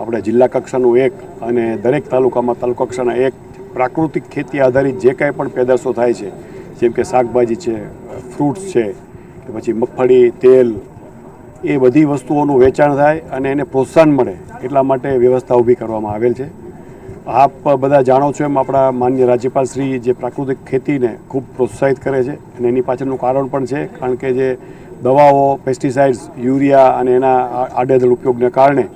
આપણે જિલ્લા કક્ષાનું એક અને દરેક તાલુકામાં તાલુકા કક્ષાના એક પ્રાકૃતિક ખેતી આધારિત જે કાંઈ પણ પેદાશો થાય છે, જેમ કે શાકભાજી છે, ફ્રૂટ્સ છે, કે પછી મગફળી, તેલ, એ બધી વસ્તુઓનું વેચાણ થાય અને એને પ્રોત્સાહન મળે, એટલા માટે વ્યવસ્થા ઊભી કરવામાં આવેલ છે. આપ બધા જાણો છો એમ આપણા માન્ય રાજ્યપાલ શ્રી જે પ્રાકૃતિક ખેતીને ખૂબ પ્રોત્સાહિત કરે છે અને એની પાછળનું કારણ પણ છે, કારણ કે જે દવાઓ પેસ્ટિસાઇડ્સ યુરિયા અને એના આડેધડ ઉપયોગને કારણે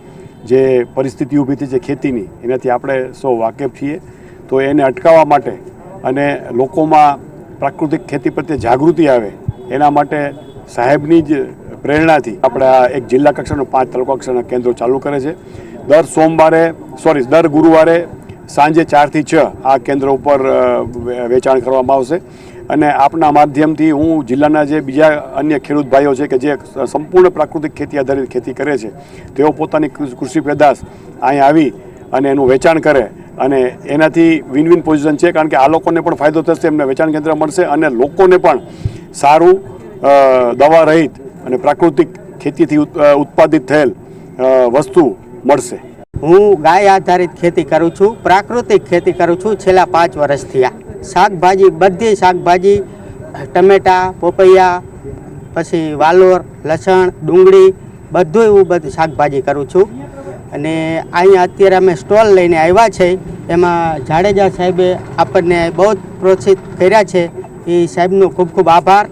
જે પરિસ્થિતિ ઊભી થઈ છે ખેતીની, એનાથી આપણે સૌ વાકેફ છીએ. તો એને અટકાવવા માટે અને લોકોમાં પ્રાકૃતિક ખેતી પ્રત્યે જાગૃતિ આવે, એના માટે સાહેબની જ પ્રેરણાથી આપણે આ એક જિલ્લા કક્ષાનું પાંચ તાલુકા કક્ષાના કેન્દ્રો ચાલુ કરે છે. દર સોમવારે સોરી દર ગુરુવારે સાંજે ચારથી છ આ કેન્દ્ર ઉપર વેચાણ કરવામાં આવશે. અને આપના માધ્યમથી હું જિલ્લાના જે બીજા અન્ય ખેડૂત ભાઈઓ છે કે જે સંપૂર્ણ પ્રાકૃતિક ખેતી આધારિત ખેતી કરે છે, તેઓ પોતાની કૃષિ પેદાશ અહીં આવી અને એનું વેચાણ કરે અને એનાથી વિન વિન પોઝિશન છે કારણ કે આ લોકોને પણ ફાયદો થશે, એમને વેચાણ કેન્દ્ર મળશે અને લોકોને પણ સારું દવા રહિત અને પ્રાકૃતિક ખેતીથી ઉત્પાદિત થયેલ વસ્તુ મળશે. હું ગાય આધારિત ખેતી કરું છું, પ્રાકૃતિક ખેતી કરું છું છેલ્લા પાંચ વર્ષથી આ. શાકભાજી, બધી શાકભાજી, ટમેટા, પોપૈયા, પછી વાલોર, લસણ, ડુંગળી, બધું એવું બધું શાકભાજી કરું છું. અને અહીંયા અત્યારે અમે સ્ટોલ લઈને આવ્યા છે. એમાં જાડેજા સાહેબે આપણને બહુ પ્રોત્સાહિત કર્યા છે. એ સાહેબનો ખૂબ ખૂબ આભાર.